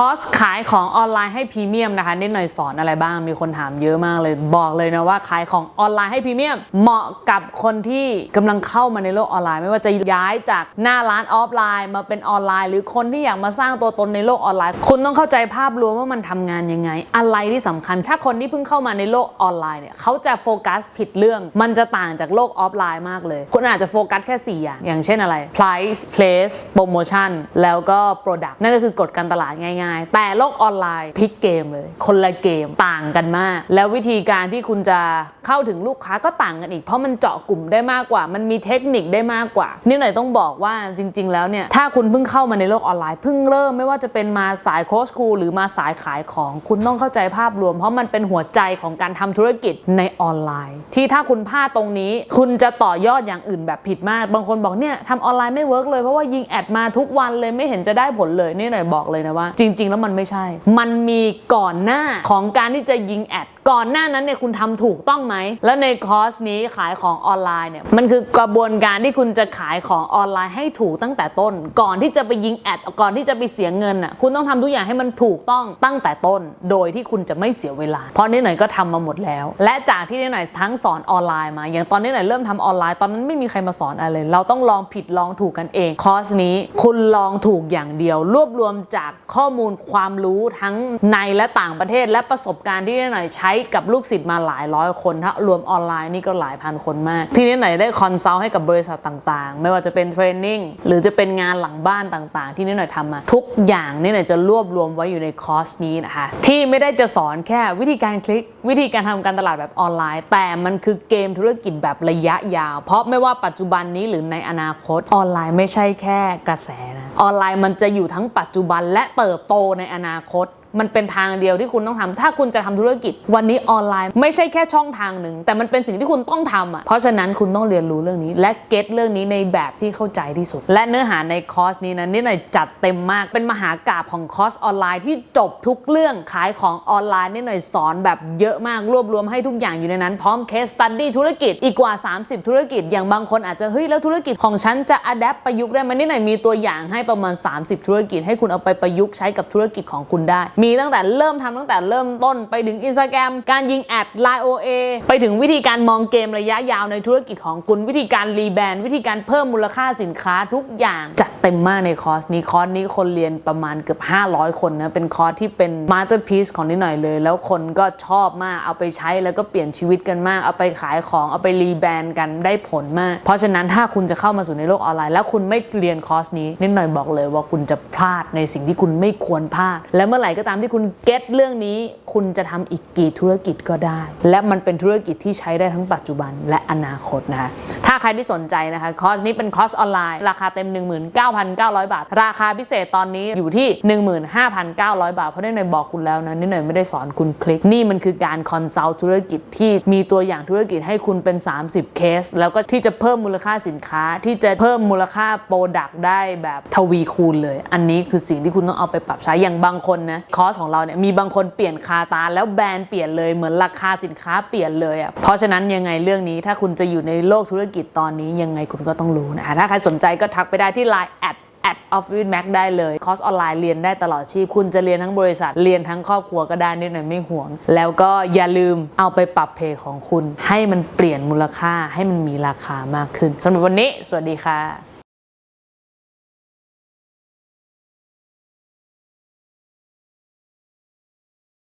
คอสขายของออนไลน์ให้พรีเมียมนะคะนิดหน่อยสอนอะไรบ้าง มีคนถามเยอะมากเลย บอกเลยนะว่าขายของออนไลน์ให้พรีเมียม เหมาะกับคนที่กำลังเข้ามาในโลกออนไลน์ ไม่ว่าจะย้ายจากหน้าร้านออฟไลน์ มาเป็นออนไลน์ หรือคนที่อยากมาสร้างตัวตนในโลกออนไลน์ คุณต้องเข้าใจภาพรวมว่ามันทำงานยังไง อะไรที่สำคัญ ถ้าคนที่เพิ่งเข้ามาในโลกออนไลน์เนี่ยเขาจะโฟกัสผิดเรื่อง มันจะต่างจากโลกออฟไลน์มากเลย คุณอาจจะโฟกัสแค่4อย่างอย่างเช่นอะไร price place promotion แล้วก็ product นั่นก็คือกฎการตลาดง่ายๆแต่โลกออนไลน์พลิกเกมเลย คนละเกมต่างกันมาก แล้ววิธีการที่คุณจะเข้าถึงลูกค้าก็ต่างกันอีก เพราะมันเจาะกลุ่มได้มากกว่า มันมีเทคนิคได้มากกว่า นี่หน่อยต้องบอกว่าจริง ๆ แล้วเนี่ย ถ้าคุณเพิ่งเข้ามาในโลกออนไลน์เพิ่งเริ่มไม่ว่าจะเป็นมาสายโค้ชครูหรือมาสายขายของคุณต้องเข้าใจภาพรวม เพราะมันเป็นหัวใจของการทำธุรกิจในออนไลน์ ที่ถ้าคุณพลาดตรงนี้ คุณจะต่อยอดอย่างอื่นแบบผิดมาก บางคนบอกเนี่ยทำออนไลน์ไม่เวิร์กเลยเพราะว่ายิงแอดมาทุกวันเลยไม่เห็นจะได้ผลเลยนี่หน่อยบอกเลยนะว่า จริง ๆ แล้วมันไม่ใช่ มันมีก่อนหน้าของการที่จะยิงแอด ก่อนหน้านั้นเนี่ยคุณทำถูกต้องไหม แล้วในคอร์สนี้ขายของออนไลน์เนี่ยมันคือกระบวนการที่คุณจะขายของออนไลน์ให้ถูกตั้งแต่ต้น ก่อนที่จะไปยิงแอดก่อนที่จะไปเสียเงินอะคุณต้องทำทุกอย่างให้มันถูกต้องตั้งแต่ต้น โดยที่คุณจะไม่เสียเวลา เพราะนี่หน่อยก็ทำมาหมดแล้ว และจากที่นี่หน่อยทั้งสอนออนไลน์มา อย่างตอนนี้หน่อยเริ่มทำออนไลน์ตอนนั้นไม่มีใครมาสอนอะไรเลย เราต้องลองผิดลองถูกกันเองคอร์สนี้คุณลองถูกอย่างเดียว รวบรวมจากข้อมูลความรู้ทั้งในและต่างประเทศและประสบการณ์ที่นี่หน่อยใช้กับลูกศิษย์มาหลายร้อยคนถ้ารวมออนไลน์นี่ก็หลายพันคนมาก ที่นี่หน่อยได้คอนซัลท์ให้กับบริษัทต่างๆ ไม่ว่าจะเป็นเทรนนิ่งหรือจะเป็นงานหลังบ้านต่างๆ ที่นี่หน่อยทำมา ทุกอย่างนี่หน่อยจะรวบรวมไว้อยู่ในคอร์สนี้นะคะที่ไม่ได้จะสอนแค่วิธีการคลิกวิธีการทำการตลาดแบบออนไลน์ แต่มันคือเกมธุรกิจแบบระยะยาว เพราะไม่ว่าปัจจุบันนี้หรือในอนาคตออนไลน์ไม่ใช่แค่กระแสนะออนไลน์มันจะอยู่ทั้งปัจจุบันและเติบโตในอนาคต มันเป็นทางเดียวที่คุณต้องทำถ้าคุณจะทำธุรกิจ วันนี้ออนไลน์ ไม่ใช่แค่ช่องทางหนึ่ง แต่มันเป็นสิ่งที่คุณต้องทำอะเพราะฉะนั้นคุณต้องเรียนรู้เรื่องนี้ และเก็ตเรื่องนี้ในแบบที่เข้าใจที่สุด และเนื้อหาในคอร์สนี้นะนี่หน่อยจัดเต็มมากเป็นมหากราบของคอร์สออนไลน์ที่จบทุกเรื่องขายของออนไลน์นี่หน่อยสอนแบบเยอะมากรวบรวมให้ทุกอย่างอยู่ในนั้น พร้อมเคสตัดดี้ธุรกิจอีกกว่า 30 ธุรกิจอย่างบางคนอาจจะเฮ้ยแล้วธุรกิจของฉันจะอัดแอปประยุกต์ได้ไหมนี่หน่อยมีตัวอย่างให้ประมาณ 30 ธุรกิจให้คุณเอาไปประยุกต์ใช้กับธุรกิจของคุณได้มีตั้งแต่เริ่มทำตั้งแต่เริ่มต้นไปถึง Instagram การยิงแอด Line OA ไปถึงวิธีการมองเกมระยะยาวในธุรกิจของคุณวิธีการรีแบรนด์วิธีการเพิ่มมูลค่าสินค้าทุกอย่างจัดเต็มมากในคอร์สนี้คอร์สนี้คนเรียนประมาณเกือบ 500 คนนะเป็นคอร์สที่เป็นมาสเตอร์พี e ของนิดหน่อยเลย แล้วคนก็ชอบมากเอาไปใช้แล้วก็เปลี่ยนชีวิตกันมาก เอาไปขายของเอาไปรีแบรนด์กันได้ผลมาก เพราะฉะนั้นถ้าคุณจะเข้ามาสู่ในโลกออนไลน์ แล้วคุณไม่เรียนคอร์สนี้นิดหน่อยบอกเลยว่าคุณจะพลาดในสิ่งที่คุณไม่ควรพลาดและเมื่อไหร่ก็ตามที่คุณเก็ตเรื่องนี้ คุณจะทำอีกกี่ธุรกิจก็ได้ และมันเป็นธุรกิจที่ใช้ได้ทั้งปัจจุบันและอนาคตนะคะถ้าใครที่สนใจนะคะคอร์สนี้เป็นคอร์สออนไลน์ ราคาเต็ม 19,900 บาท ราคาพิเศษตอนนี้อยู่ที่ 15,900 บาท เพราะได้หน่อยบอกคุณแล้วนะนี่หน่อยไม่ได้สอนคุณคลิกนี่มันคือการคอนซัลท์ธุรกิจที่มีตัวอย่างธุรกิจให้คุณเป็น 30 เคส แล้วก็ที่จะเพิ่มมูลค่าสินค้า ที่จะเพิ่มมูลค่าโปรดักต์ได้แบบทวีคูณเลย อันนี้คือสิ่งที่คุณต้องเอาไปปรับใช้อย่างบางคนนะคอร์สของเราเนี่ยมีบางคนเปลี่ยนคาตาแล้วแบรนด์เปลี่ยนเลยเหมือนราคาสินค้าเปลี่ยนเลยอะ่ะเพราะฉะนั้นยังไงเรื่องนี้ถ้าคุณจะอยู่ในโลกธุรกิจตอนนี้ยังไงคุณก็ต้องรู้นะถ้าใครสนใจก็ทักไปได้ที่ Line แอด at o f f i c e Mac ได้เลย คอร์สออนไลน์เรียนได้ตลอดชีพ คุณจะเรียนทั้งบริษัท เรียนทั้งครอบครัวก็ได้นิดหน่อยไม่ห่วง แล้วก็อย่าลืมเอาไปปรับเพจของคุณ ให้มันเปลี่ยนมูลค่าให้มันมีราคามากขึ้นสำหรับวันนี้ สวัสดีค่ะ